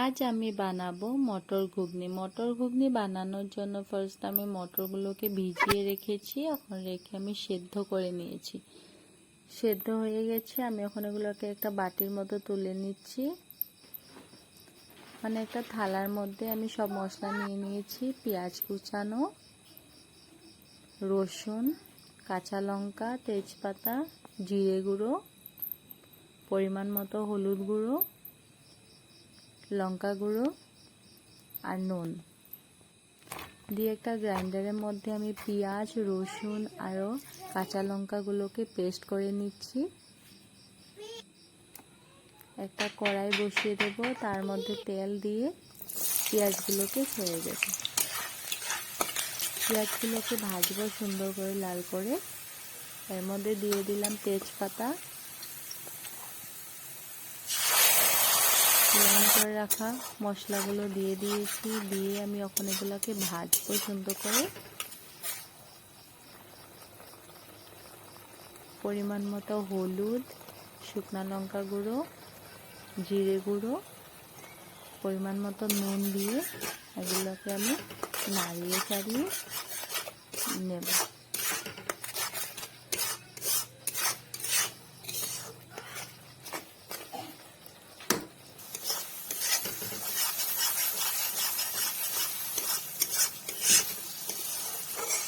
আজ আমি বানাবো মটর ঘুগনি। মটর ঘুগনি বানানোর জন্য ফার্স্ট আমি মটরগুলোকে ভিজিয়ে রেখেছি, এখন রেখে আমি সেদ্ধ করে নিয়েছি। সেদ্ধ হয়ে গেছে, আমি এখন এগুলোকে একটা বাটির মতো তুলে নিচ্ছি। মানে একটা থালার মধ্যে আমি সব মশলা নিয়ে নিয়েছি, পেঁয়াজ কুচানো, রসুন, কাঁচা লঙ্কা, তেজপাতা, জিরে গুঁড়ো, পরিমাণ মতো হলুদ গুঁড়ো লঙ্কা গুঁড়ো আর নুন। দিয়ে একটা গ্রাইন্ডারের মধ্যে আমি পেঁয়াজ, রসুন আরও কাঁচা লঙ্কাগুলোকে পেস্ট করে নিচ্ছি। একটা কড়াই বসিয়ে দেব, তার মধ্যে তেল দিয়ে পেঁয়াজগুলোকে ছেড়ে দেব। পেঁয়াজগুলোকে ভাজবো সুন্দর করে লাল করে। এর মধ্যে দিয়ে দিলাম তেজপাতা। লাইন করে রাখা মশলাগুলো দিয়ে দিয়েছি। দিয়ে আমি এখন এগুলোকে ভাজবো সুন্দর করে। পরিমাণ মতো হলুদ, শুকনো লঙ্কা গুঁড়ো, জিরে গুঁড়ো, পরিমাণ মতো নুন দিয়ে এগুলোকে আমি নাড়িয়ে চাড়িয়ে নেব।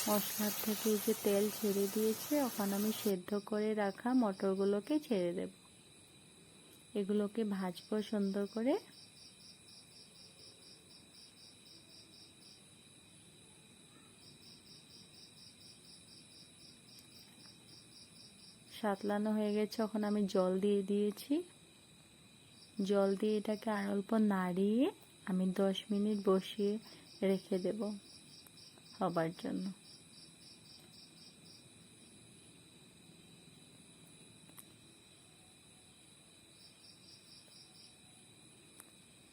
মশলার থেকে যে তেল ছেড়ে দিয়েছে, ওখানে আমি সেদ্ধ করে রাখা মটরগুলোকে ছেড়ে দেব। এগুলোকে ভাজবো সুন্দর করে। সাতলানো হয়ে গেছে, এখন আমি জল দিয়ে দিয়েছি। জল দিয়ে এটাকে আর অল্প নাড়িয়ে আমি দশ মিনিট বসিয়ে রেখে দেব হবার জন্য।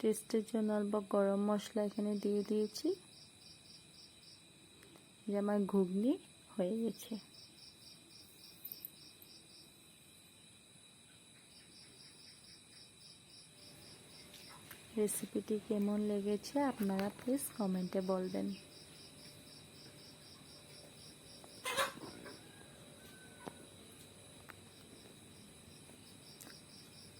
টেস্টের জন্য অল্প গরম মশলা এখানে দিয়ে দিয়েছি। যে আমার ঘুগনি হয়ে গেছে। রেসিপিটি কেমন লেগেছে আপনারা প্লিজ কমেন্টে বলবেন।